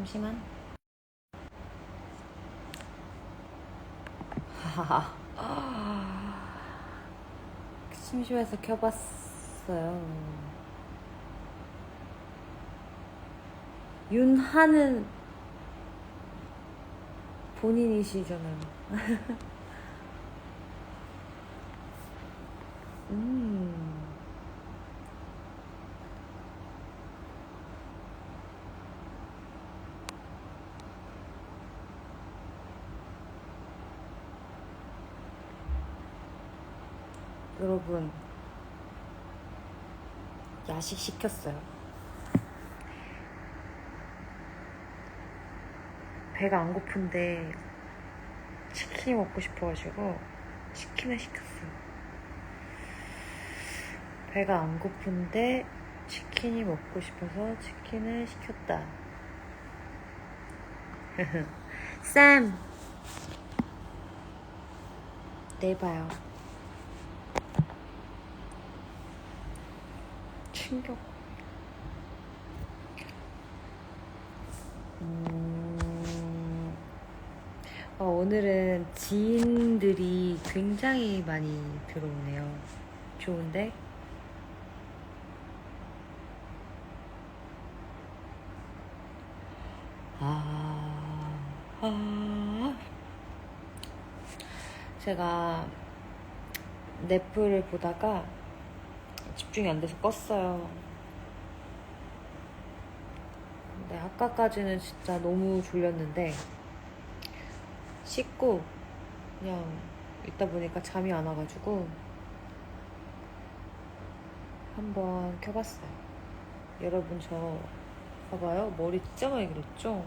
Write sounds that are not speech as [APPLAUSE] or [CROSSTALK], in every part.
잠시만. [LAUGHS] 심심해서 켜봤어요. 윤하는 본인이시잖아요. [LAUGHS] 음. 여러분, 야식 시켰어요. 배가 안 고픈데 치킨이 먹고 싶어가지고 치킨을 시켰어요. 배가 안 고픈데 치킨이 먹고 싶어서 치킨을 시켰다. [LAUGHS] 쌤! 내일 봐요. 충격. 음, 어, 오늘은 지인들이 굉장히 많이 들어오네요. 좋은데? 아, 아. 제가 넷플을 보다가 집중이 안 돼서 껐어요. 근데 아까까지는 진짜 너무 졸렸는데 씻고 그냥 있다 보니까 잠이 안 와가지고 한번 켜봤어요. 여러분 저 봐봐요 머리 진짜 많이 길었죠?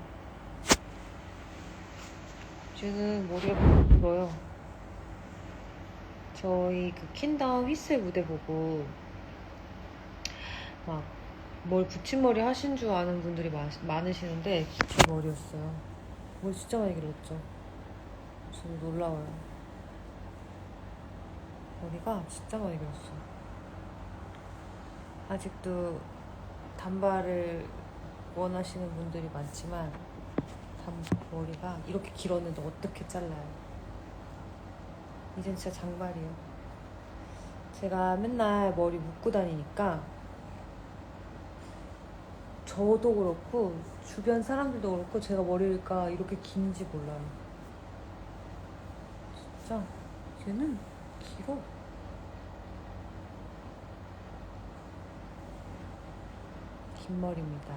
쟤는 머리가 길어요. 저희 그 킨다운 휘슬 무대 보고 막 뭘 붙임머리 하신 줄 아는 분들이 많, 많으시는데 제 머리였어요. 머리 진짜 많이 길었죠. 저는 놀라워요. 머리가 진짜 많이 길었어. 아직도 단발을 원하시는 분들이 많지만 단 머리가 이렇게 길었는데 어떻게 잘라요? 이젠 진짜 장발이에요. 제가 맨날 머리 묶고 다니니까 저도 그렇고 주변 사람들도 그렇고 제가 머리가 이렇게 긴지 몰라요. 진짜 얘는 길어. 긴 머리입니다.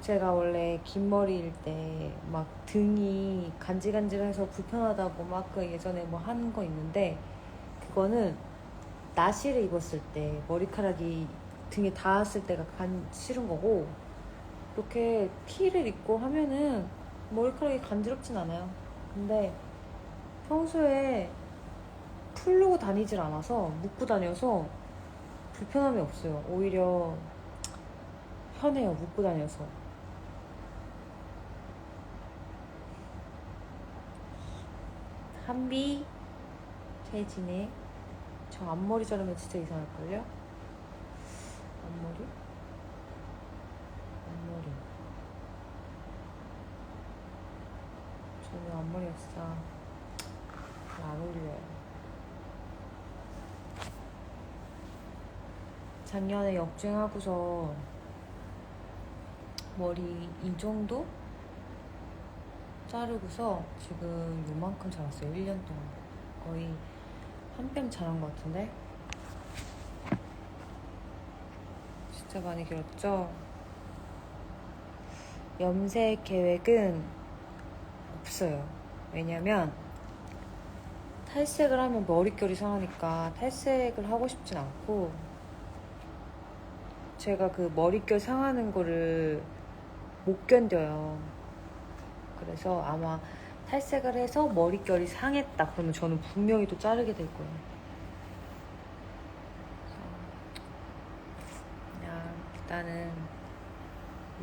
제가 원래 긴 머리일 때 막 등이 간질간질해서 불편하다고 막 그 예전에 뭐 하는 거 있는데 그거는 나시를 입었을 때 머리카락이 등에 닿았을 때가 간 싫은 거고 이렇게 티를 입고 하면은 머리카락이 간지럽진 않아요. 근데 평소에 풀르고 다니질 않아서 묶고 다녀서 불편함이 없어요. 오히려 편해요. 묶고 다녀서. 한비 최진애 저 앞머리 자르면 진짜 이상할걸요? 앞머리? 앞머리 저는 진짜 잘안 어울려요 작년에 역주행하고서 머리 이 정도 자르고서 지금 요만큼 자랐어요 1년 동안 거의 한뼘 자란 것 같은데? 진짜 많이 길었죠? 염색 계획은 없어요. 왜냐면 탈색을 하면 머릿결이 상하니까 탈색을 하고 싶진 않고 제가 그 머릿결 상하는 거를 못 견뎌요. 그래서 아마 탈색을 해서 머릿결이 상했다 그러면 저는 분명히 또 자르게 될 거예요. 그냥 일단은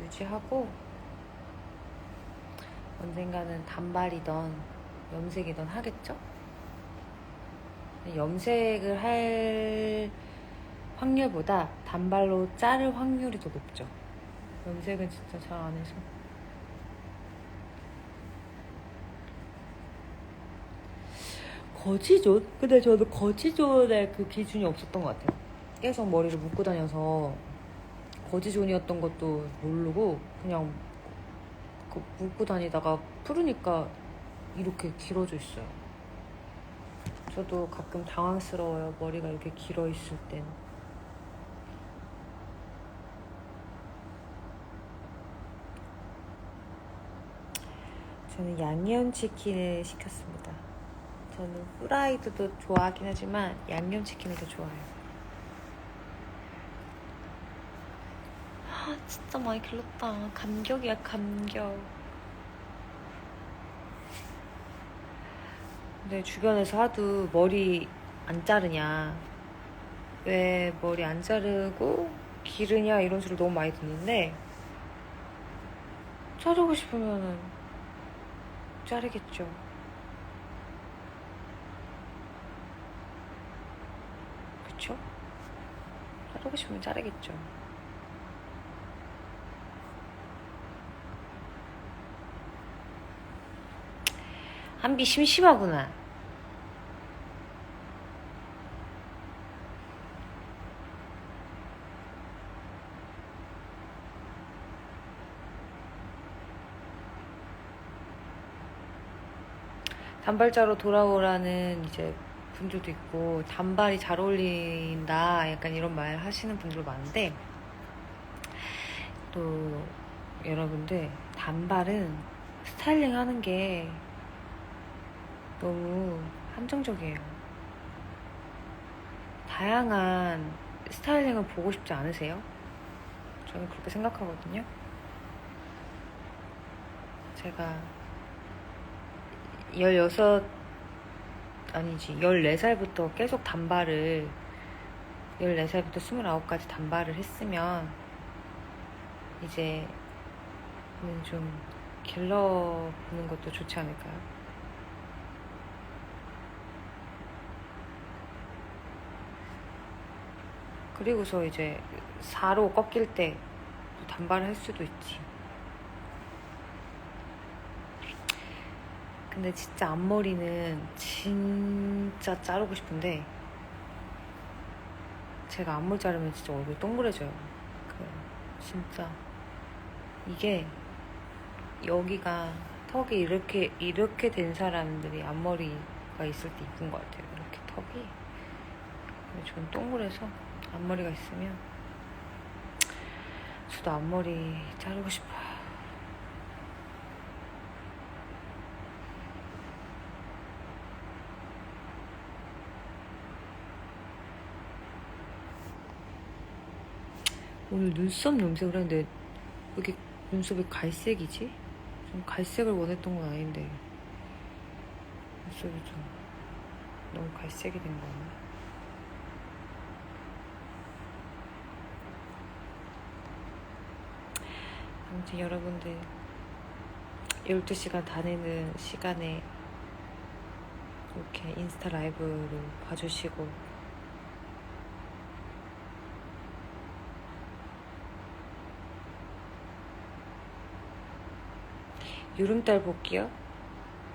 유지하고 언젠가는 단발이던 염색이던 하겠죠? 염색을 할 확률보다 단발로 자를 확률이 더 높죠. 염색은 진짜 잘 안 해서. 거지존? 근데 저는 거지존의 그 기준이 없었던 것 같아요. 계속 머리를 묶고 다녀서 거지존이었던 것도 모르고 그냥 그 묶고 다니다가 풀으니까 이렇게 길어져 있어요. 저도 가끔 당황스러워요. 머리가 이렇게 길어 있을 땐. 저는 양념치킨을 시켰습니다. 저는 프라이드도 좋아하긴 하지만 양념치킨을 더 좋아해요. 아, 진짜 많이 길렀다. 감격이야, 감격. 근데 주변에서 하도 머리 안 자르냐. 왜 머리 안 자르고 기르냐 이런 소리를 너무 많이 듣는데 자르고 싶으면은 자르겠죠. 그쵸? 자르고 싶으면 자르겠죠. 한비 심심하구나. 단발자로 돌아오라는 이제 분들도 있고 단발이 잘 어울린다 약간 이런 말 하시는 분들 많은데 또 여러분들 단발은 스타일링 하는 게 너무 한정적이에요. 다양한 스타일링을 보고 싶지 않으세요? 저는 그렇게 생각하거든요. 제가 16 아니지 14살부터 계속 단발을 14살부터 29까지 단발을 했으면 이제는 좀 길러 보는 것도 좋지 않을까요? 그리고서 이제 4로 꺾일 때 단발을 할 수도 있지. 근데 진짜 앞머리는 진짜 자르고 싶은데 제가 앞머리 자르면 진짜 얼굴이 동그래져요. 그 진짜 이게 여기가 턱이 이렇게 이렇게 된 사람들이 앞머리가 있을 때 이쁜 것 같아요. 이렇게 턱이. 저는 동그래서 앞머리가 있으면 저도 앞머리 자르고 싶어요. 오늘 눈썹 염색을 했는데 왜 이렇게 눈썹이 갈색이지? 좀 갈색을 원했던 건 아닌데 눈썹이 좀 너무 갈색이 된 거네. 아무튼 여러분들 12시간 다니는 시간에 이렇게 인스타 라이브를 봐주시고 유름달 볶기요?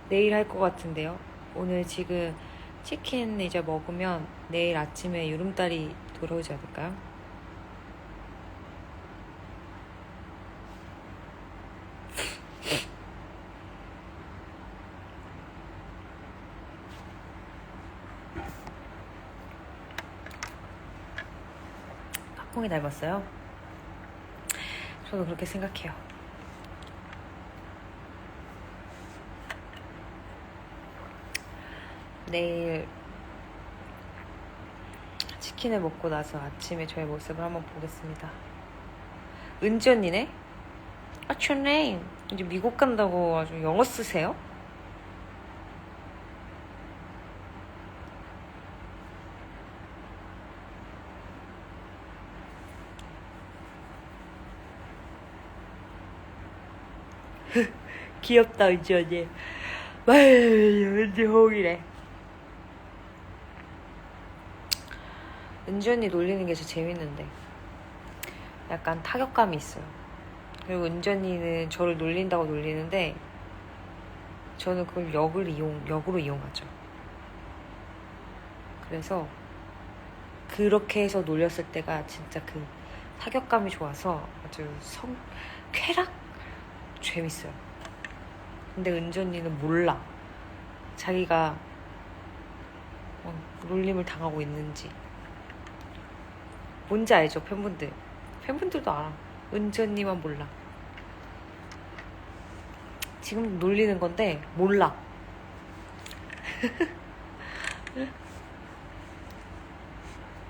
내일 할 것 같은데요. 오늘 지금 치킨 이제 먹으면 내일 아침에 유름달이 돌아오지 않을까요? [LAUGHS] 팝콘이 닮았어요? 저도 그렇게 생각해요. 내일 치킨을 먹고 나서 아침에 저의 모습을 한번 보겠습니다. 은지 언니네? What's your name? 이제 미국 간다고 아주 영어 쓰세요? [LAUGHS] 귀엽다 은지 언니. 와유 은지 홍이래. 은지 언니 놀리는 게 진짜 재밌는데 약간 타격감이 있어요. 그리고 은지 언니는 저를 놀린다고 놀리는데 저는 그걸 역을 이용, 역으로 이용하죠. 그래서 그렇게 해서 놀렸을 때가 진짜 그 타격감이 좋아서 아주 성, 쾌락? 재밌어요. 근데 은지 언니는 몰라. 자기가 어, 놀림을 당하고 있는지. 뭔지 알죠, 팬분들? 팬분들도 알아. 은지 언니만 몰라. 지금 놀리는 건데, 몰라. [LAUGHS]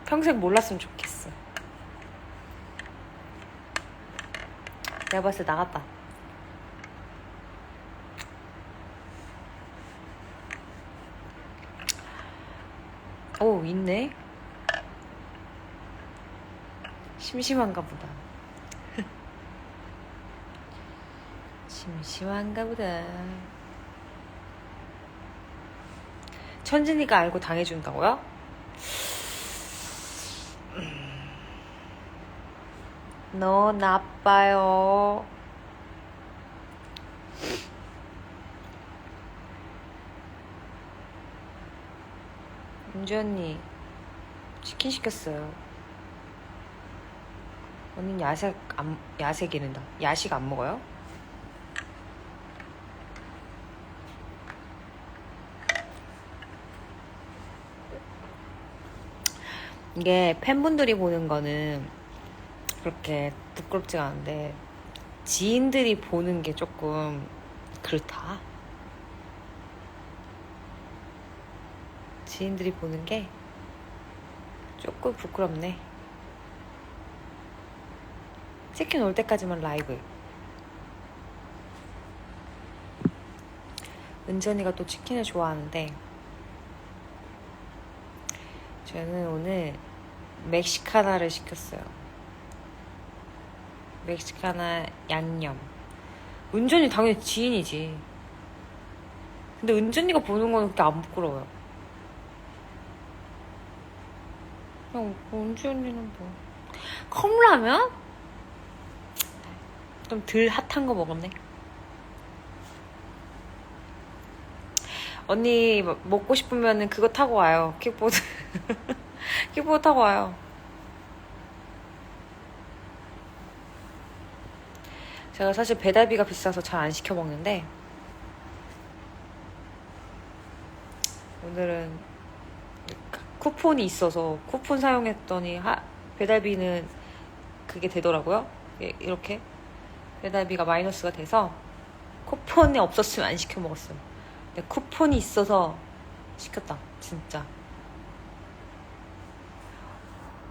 평생 몰랐으면 좋겠어. 내가 봤을 때 나갔다. 오, 있네. 심심한가 보다. 심심한가 보다. 천진이가 알고 당해준다고요? 너 나빠요. 은지 언니 치킨 시켰어요. 언니는 야식 안 야식 이른다. 야식 안 먹어요? 이게 팬분들이 보는 거는 그렇게 부끄럽지가 않은데 지인들이 보는 게 조금 그렇다. 지인들이 보는 게 조금 부끄럽네. 치킨 올 때까지만 라이브. 은전이가 또 치킨을 좋아하는데 저는 오늘 멕시카나를 시켰어요. 멕시카나 양념. 은전이 당연히 지인이지. 근데 은전이가 보는 거는 그렇게 안 부끄러워요. 그냥 언니는 뭐 컵라면? 좀 덜 핫한 거 먹었네. 언니 먹고 싶으면 그거 타고 와요. 킥보드. [LAUGHS] 킥보드 타고 와요. 제가 사실 배달비가 비싸서 잘 안 시켜 먹는데 오늘은 쿠폰이 있어서 쿠폰 사용했더니 하, 배달비는 그게 되더라고요. 예, 이렇게 배달비가 마이너스가 돼서 쿠폰이 없었으면 안 시켜 먹었어요. 근데 쿠폰이 있어서 시켰다. 진짜.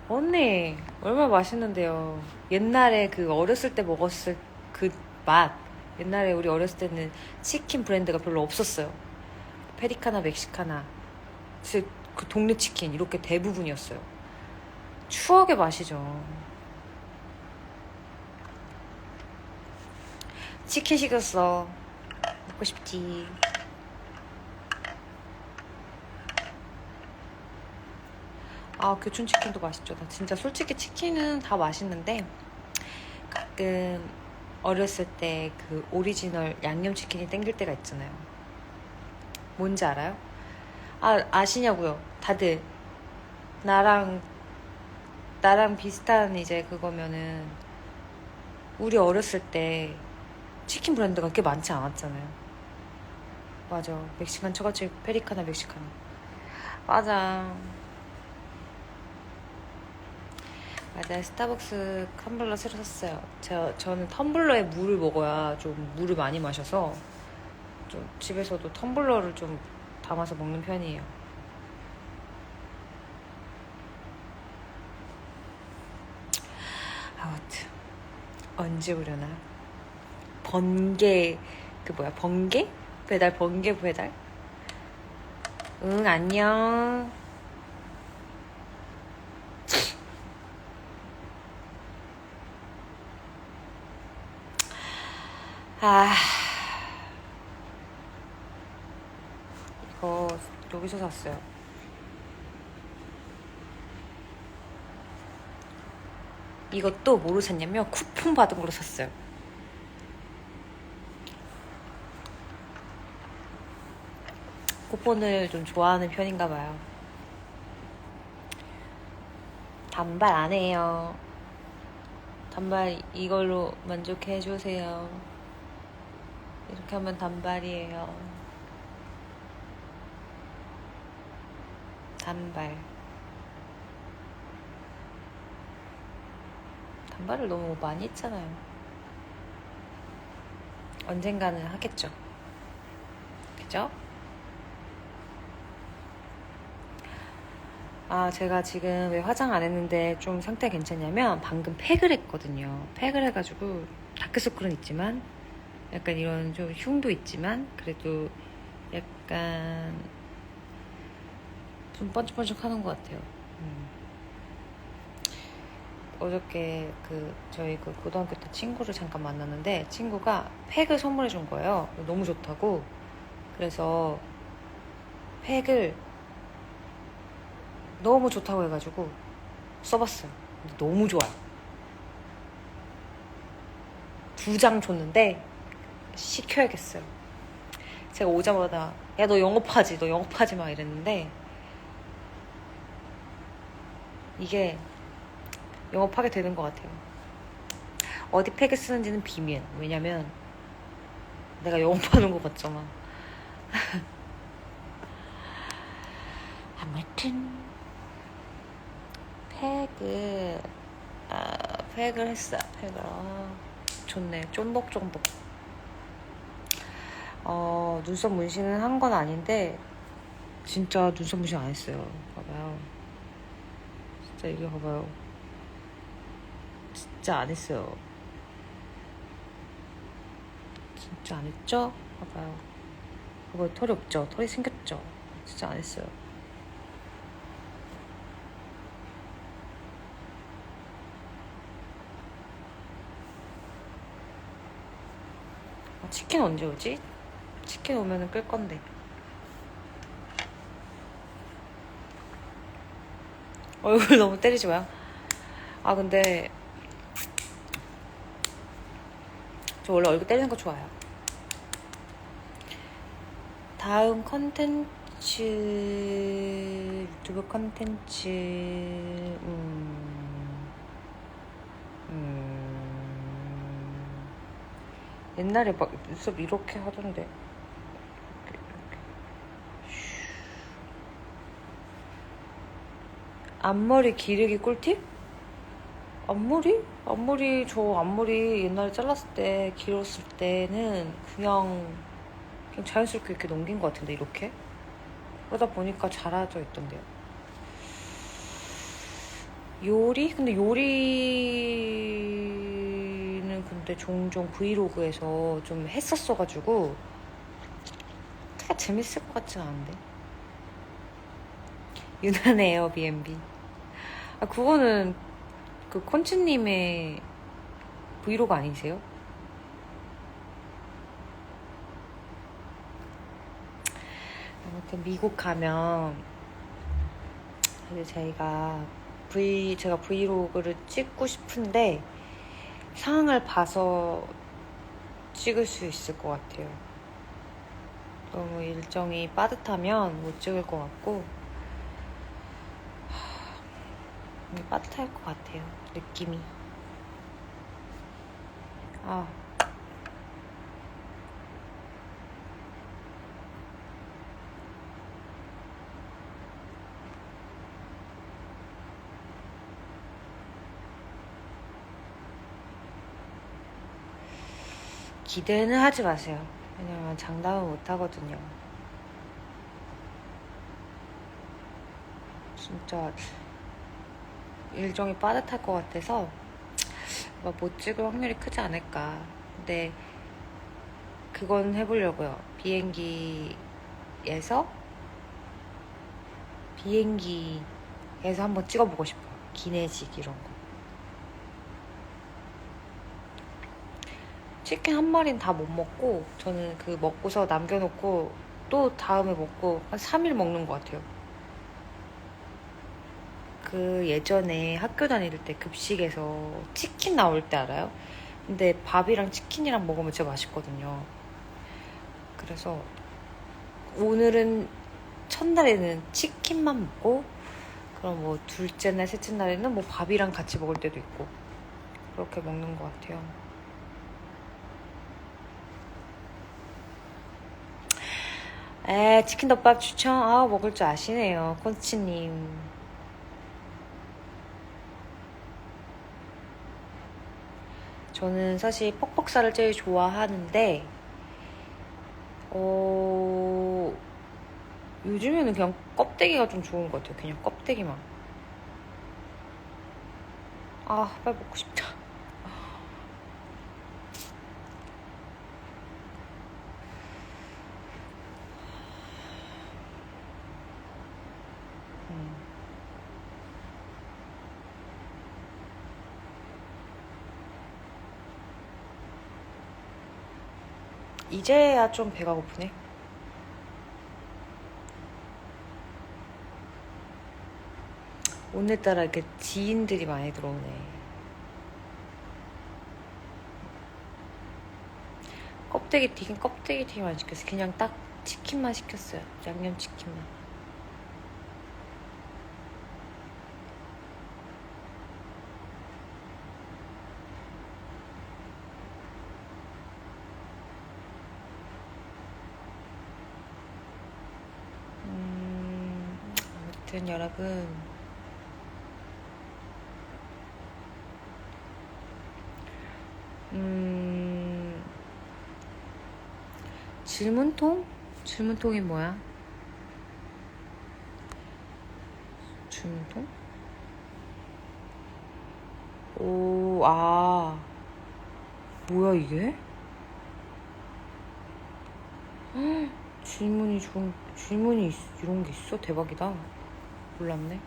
언니 얼마나 맛있는데요. 옛날에 그 어렸을 때 먹었을 그 맛. 옛날에 우리 어렸을 때는 치킨 브랜드가 별로 없었어요. 페리카나, 멕시카나, 즉, 그 동네 치킨 이렇게 대부분이었어요. 추억의 맛이죠. 치킨 시켰어. 먹고 싶지. 아, 교촌 치킨도 맛있죠. 나 진짜 솔직히 치킨은 다 맛있는데 가끔 어렸을 때 그 오리지널 양념치킨이 땡길 때가 있잖아요. 뭔지 알아요? 아, 아시냐고요? 다들. 나랑, 나랑 비슷한 이제 그거면은, 우리 어렸을 때 치킨 브랜드가 그렇게 많지 않았잖아요. 맞아. 멕시칸 처갓집 페리카나 멕시카나. 맞아. 맞아요. 스타벅스 텀블러 새로 샀어요. 저, 저는 텀블러에 물을 먹어야 좀 물을 많이 마셔서 좀 집에서도 텀블러를 좀 담아서 먹는 편이에요. 아무튼 언제 오려나? 번개 그 뭐야 번개? 배달 번개 배달? 응 안녕. 아 이거 여기서 샀어요. 이것도 뭐로 샀냐면 쿠폰 받은 걸로 샀어요. 쿠폰을 좀 좋아하는 편인가 봐요. 단발 안 해요. 단발 이걸로 만족해 주세요. 이렇게 하면 단발이에요. 단발. 단발을 너무 많이 했잖아요. 언젠가는 하겠죠. 그죠? 아, 제가 지금 왜 화장 안 했는데 좀 상태 괜찮냐면 방금 팩을 했거든요. 팩을 해가지고 다크서클은 있지만 약간 이런 좀 흉도 있지만 그래도 약간 좀 번쩍번쩍 하는 것 같아요. 음. 어저께 그 저희 그 고등학교 때 친구를 잠깐 만났는데 친구가 팩을 선물해 준 거예요. 너무 좋다고. 그래서 팩을 너무 좋다고 해가지고 써봤어요. 너무 좋아요. 두 장 줬는데 시켜야겠어요. 제가 오자마자 야 너 영업하지 너 영업하지 마 이랬는데 이게 영업하게 되는 것 같아요. 어디 팩을 쓰는지는 비밀. 왜냐면 내가 영업하는 것 같잖아. [LAUGHS] 아무튼 팩을 아, 팩을 했어. 팩을 아, 좋네. 쫀득쫀득. 어 눈썹 문신은 한 건 아닌데 진짜 눈썹 문신 안 했어요. 봐봐요. 진짜 이게 봐봐요. 진짜 안 했어요. 진짜 안 했죠? 봐봐요. 봐봐요. 털이 없죠? 털이 생겼죠? 진짜 안 했어요. 치킨 언제 오지? 치킨 오면은 끌 건데. 얼굴 [LAUGHS] 너무 때리지 마요. 아, 근데 저 원래 얼굴 때리는 거 좋아요. 다음 컨텐츠 유튜브 컨텐츠 음, 옛날에 막 눈썹 이렇게 하던데 이렇게, 이렇게. 앞머리 기르기 꿀팁? 앞머리? 앞머리 저 앞머리 옛날에 잘랐을 때 길었을 때는 그냥 그냥 자연스럽게 이렇게 넘긴 것 같은데 이렇게 그러다 보니까 자라져 있던데요. 요리? 근데 요리 는 근데 종종 브이로그에서 좀 했었어가지고 크게 재밌을 것 같진 않은데. 유난의 에어비앤비. 아 그거는 그 콘치님의 브이로그 아니세요? 아무튼 미국 가면 이제 저희가 브이 제가 브이로그를 찍고 싶은데 상황을 봐서 찍을 수 있을 것 같아요. 너무 일정이 빠듯하면 못 찍을 것 같고 하, 빠듯할 것 같아요. 느낌이. 아. 기대는 하지 마세요. 왜냐면 장담은 못 하거든요. 진짜 일정이 빠듯할 것 같아서 못 찍을 확률이 크지 않을까. 근데 그건 해보려고요. 비행기에서 비행기에서 한번 찍어보고 싶어요. 기내식 이런 거. 치킨 한 마리는 다 못 먹고 저는 그 먹고서 남겨놓고 또 다음에 먹고 한 3일 먹는 것 같아요. 그 예전에 학교 다닐 때 급식에서 치킨 나올 때 알아요? 근데 밥이랑 치킨이랑 먹으면 진짜 맛있거든요. 그래서 오늘은 첫날에는 치킨만 먹고 그럼 뭐 둘째 날, 셋째 날에는 뭐 밥이랑 같이 먹을 때도 있고 그렇게 먹는 것 같아요. 에 치킨 덮밥 추천. 아 먹을 줄 아시네요 콘치님. 저는 사실 퍽퍽살을 제일 좋아하는데 어 요즘에는 그냥 껍데기가 좀 좋은 것 같아요. 그냥 껍데기만. 아 빨리 먹고 싶다 음. 이제야 좀 배가 고프네. 오늘따라 이렇게 지인들이 많이 들어오네. 껍데기 튀김, 껍데기 튀김 안 시켰어요. 그냥 딱 치킨만 시켰어요. 양념 치킨만. 음, 아무튼 여러분. 음, 질문통? 질문통이 뭐야? 질문통? 오, 아. 뭐야, 이게? 헉, [GASPS] 질문이 좋은, 질문이 있- 이런 게 있어? 대박이다. 몰랐네.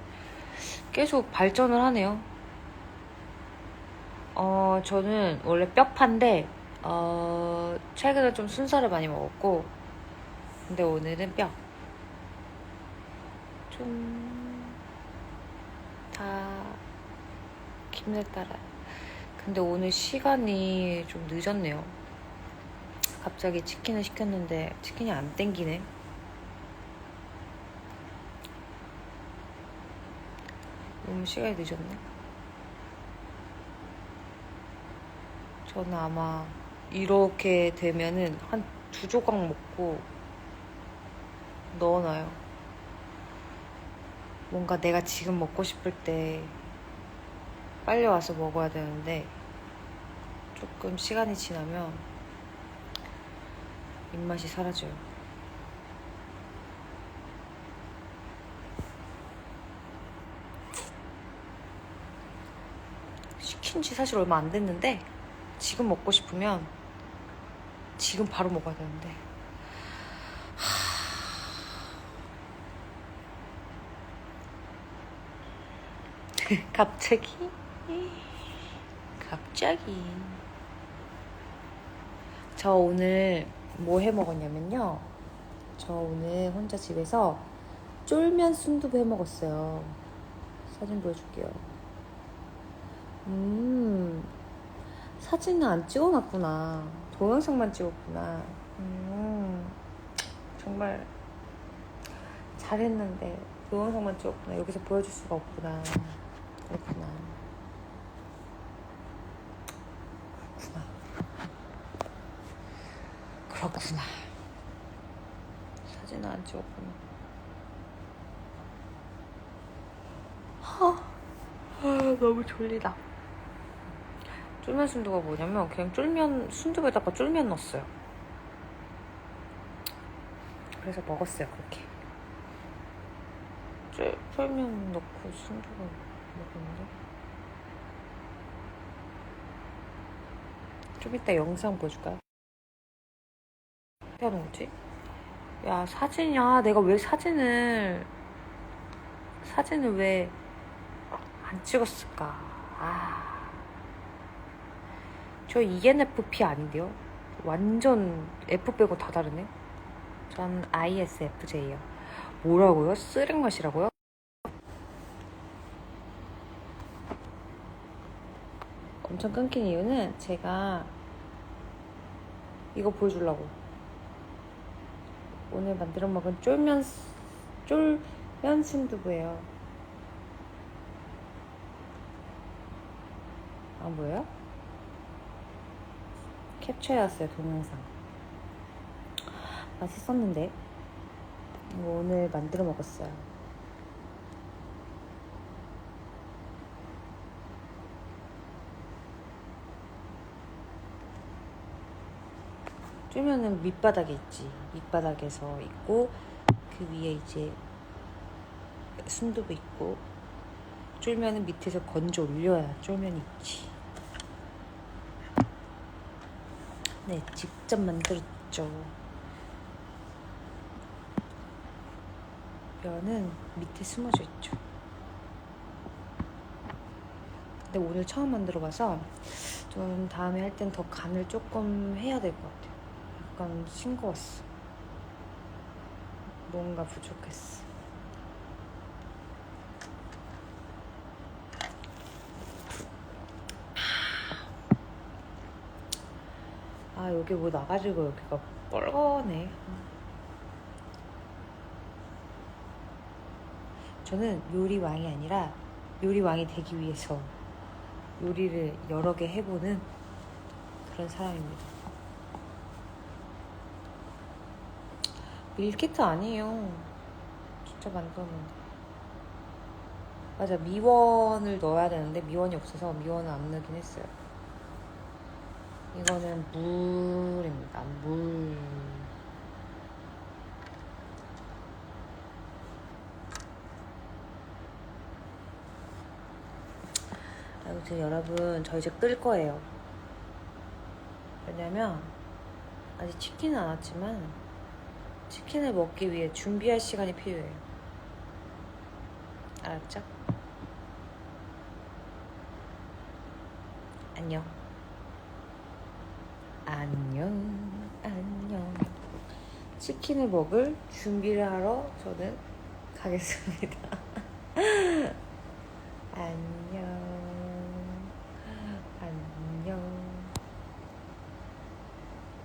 계속 발전을 하네요. 어, 저는 원래 뼈파인데, 어, 최근에 좀 순살을 많이 먹었고, 근데 오늘은 뼈. 좀, 다, 기분에 따라. 근데 오늘 시간이 좀 늦었네요. 갑자기 치킨을 시켰는데, 치킨이 안 땡기네. 너무 시간이 늦었네. 저는 아마 이렇게 되면은 한 두 조각 먹고 넣어놔요. 뭔가 내가 지금 먹고 싶을 때 빨리 와서 먹어야 되는데 조금 시간이 지나면 입맛이 사라져요. 시킨 지 사실 얼마 안 됐는데 지금 먹고 싶으면 지금 바로 먹어야 되는데. [LAUGHS] 갑자기? 갑자기. 저 오늘 뭐 해 먹었냐면요. 저 오늘 혼자 집에서 쫄면 순두부 해 먹었어요. 사진 보여줄게요 음 사진은 안 찍어놨구나. 동영상만 찍었구나. 음, 정말 잘했는데 동영상만 찍었구나. 여기서 보여줄 수가 없구나. 그렇구나. 그렇구나. 그렇구나. 사진은 안 찍었구나. 하, 아, 너무 졸리다. 쫄면 순두가 뭐냐면 그냥 쫄면 순두부에다가 쫄면 넣었어요. 그래서 먹었어요 그렇게. 쫄, 쫄면 넣고 순두부 먹었는데. 좀 이따 영상 보여줄까요? 어떻게 하는 거지? 야 사진이야 내가 왜 사진을 사진을 왜 안 찍었을까? 아. 저 ENFP 아닌데요? 완전 F 빼고 다 다르네? 전 ISFJ요. 뭐라고요? 쓰레맛이라고요? 엄청 끊긴 이유는 제가 이거 보여주려고 오늘 만들어 먹은 쫄면 쫄면 순두부예요. 아, 뭐예요? 캡처해왔어요 동영상. 맛있었는데 오늘 만들어 먹었어요. 쫄면은 밑바닥에 있지. 밑바닥에서 있고 그 위에 이제 순두부 있고 쫄면은 밑에서 건져 올려야 쫄면이 있지. 네, 직접 만들었죠. 면은 밑에 숨어져 있죠. 근데 오늘 처음 만들어 봐서 좀 다음에 할 땐 더 간을 조금 해야 될 것 같아요. 약간 싱거웠어. 뭔가 부족했어. 아 여기 뭐 나가지고 여기가 뻘거네. 저는 요리 왕이 아니라 요리 왕이 되기 위해서 요리를 여러 개 해보는 그런 사람입니다. 밀키트 아니에요. 진짜 만들었는데. 맞아, 미원을 넣어야 되는데 미원이 없어서 미원을 안 넣긴 했어요. 이거는 물입니다. 물. 아무튼 여러분, 저 이제 끌 거예요. 왜냐면, 아직 치킨은 안 왔지만, 치킨을 먹기 위해 준비할 시간이 필요해요. 알았죠? 안녕. 안녕, 안녕. 치킨을 먹을 준비를 하러 저는 가겠습니다. [LAUGHS]